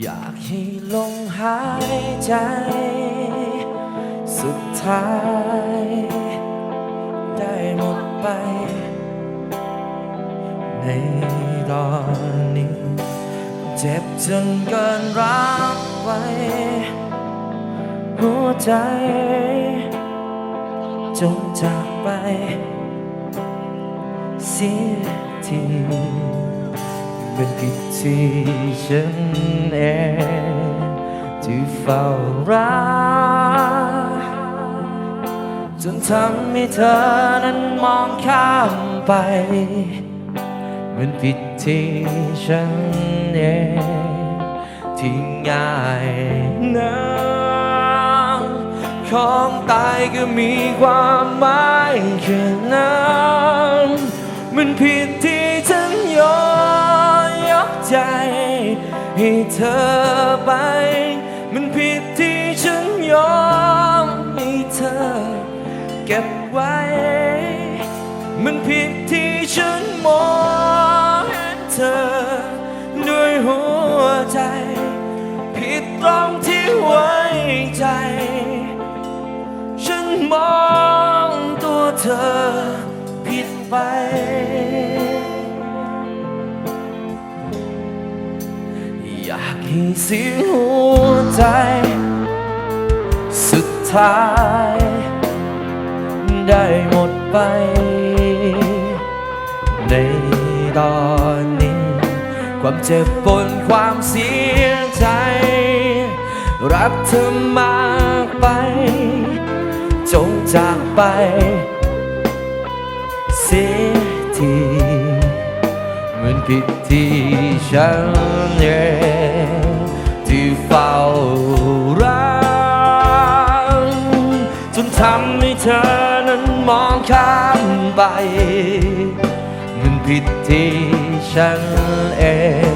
อยากให้ลงหายใจ สุดท้าย ได้หมดไป ในตอนนี้ เจ็บจนเกินรับไว้ หัวใจ จงจากไป เสียที เป็นผิดที่ฉันเองที่เฝ้ารักจนทำให้เธอนั้นมองข้ามไป มันผิดที่ฉันเองที่ง่ายนักของตายก็มีความหมายแค่นั้นมันผิดที่ ใจให้เธอไป มันผิดที่ฉันยอมให้เธอ เก็บไว้ มันผิดที่ฉันมองเห็นเธอ ด้วยหัวใจ ผิดตรงที่ไว้ใจ ฉันมองตัวเธอ เสียงหัวใจ สุดท้าย ได้หมดไป ในตอนนี้ ความเจ็บปนความเสียใจ รักเธอมากไป จงจากไป เสียทีเหมือนผิดที่ฉันเอง ผิดที่ฉันเอง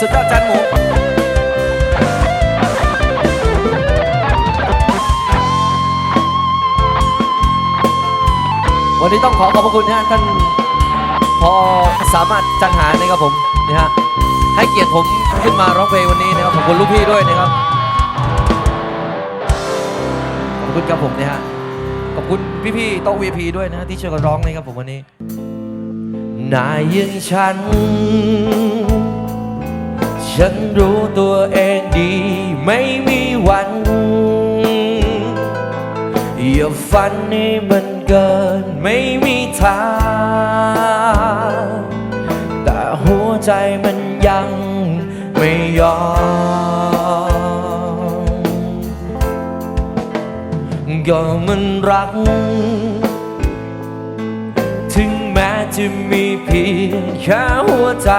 สุดยอดจานหมูวันนี้ต้องขอขอบพระคุณนะท่านพอสามารถจันหานะครับผมนะฮะให้เกียรติผมขึ้นมาร้องเพลงวันนี้นะครับขอบคุณลูกพี่ด้วยนะครับขอบคุณครับผมนะฮะขอบคุณพี่ๆโต๊ะ VIP ด้วยนะฮะที่ช่วยกันร้องนะครับผมวันนี้นายยังฉัน ฉันรู้ตัวเองดีไม่มีวัน อย่าฝันให้มันเกินไม่มีทาง แต่หัวใจมันยังไม่ยอม ก็มันรัก ถึงแม้จะมีเพียงแค่หัวใจ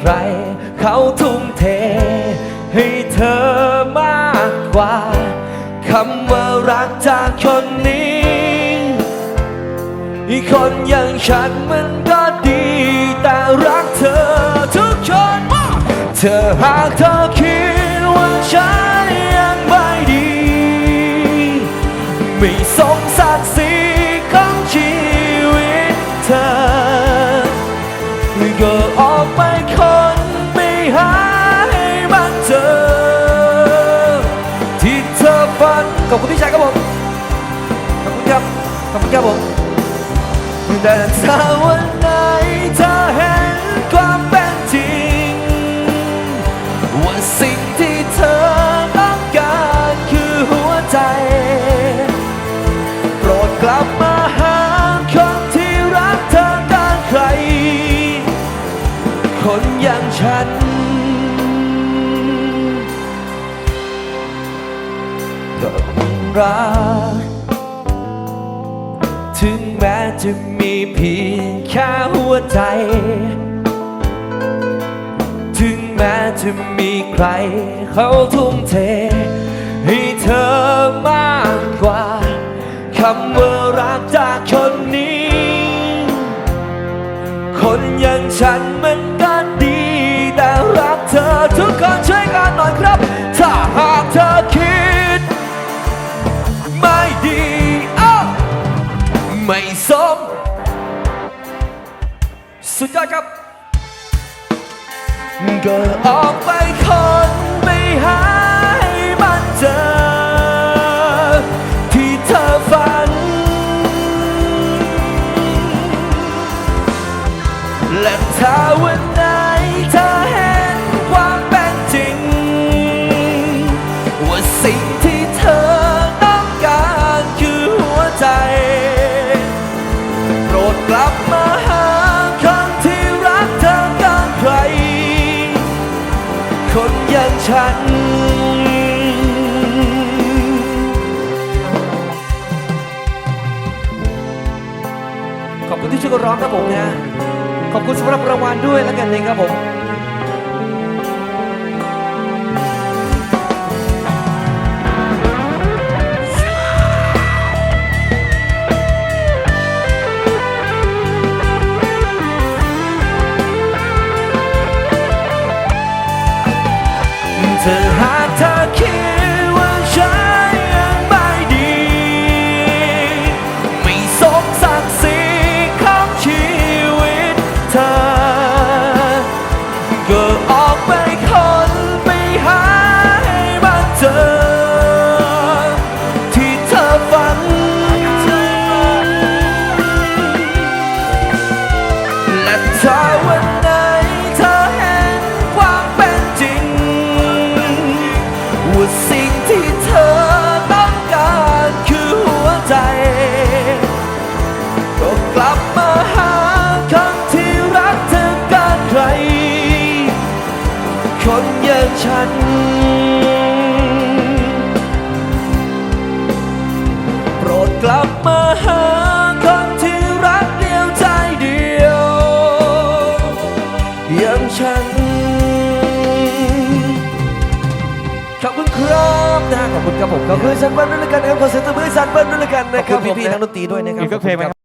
ใคร เขาทุ่มเท ให้เธอมากกว่าคำว่ารักจากคนนี้ อีกคนอย่างฉันมันก็ดี แต่รักเธอทุกคน เธอหากเธอคิดว่าฉันยังไม่ดี ไม่สมศักดิ์ศรี ขอบคุณครับผมแต่ถ้าวันไหนเธอเห็นความเป็นจริง ว่าสิ่งที่เธอต้องการคือหัวใจ โปรดกลับมาหาคนที่รักเธอด้านใคร คนอย่างฉันก็รัก แม้จะมีเพียงแค่หัวใจ ถึงแม้จะมีใครเขาทุ่มเท ให้เธอมากกว่าคำว่ารักจากคนนี้ คนอย่างฉันมัน สม สุดยอดครับก็ออกไปคนไปหาให้มันเจอ ที่เธอฝัน และถ้าวันไหนเธอเห็นความเป็นจริง ว่าสิ่ง ร้องครับผมนะ ขอบคุณสำหรับรางวัลด้วยแล้วกันนะครับผม คนอย่างฉัน โปรดกลับมาหาคนที่รักเดียวใจเดียว อย่างฉัน ขอบคุณครับนะขอบคุณครับผมขอบคุณสันเบิ้ลด้วยแล้วกันนะครับขอเสียงตบมือให้สันเบิ้ลด้วยแล้วกันนะครับขอบคุณผมพี่ๆนักดนตรีด้วยนะครับ อีกสักเพลงไหมขอบคุณครับ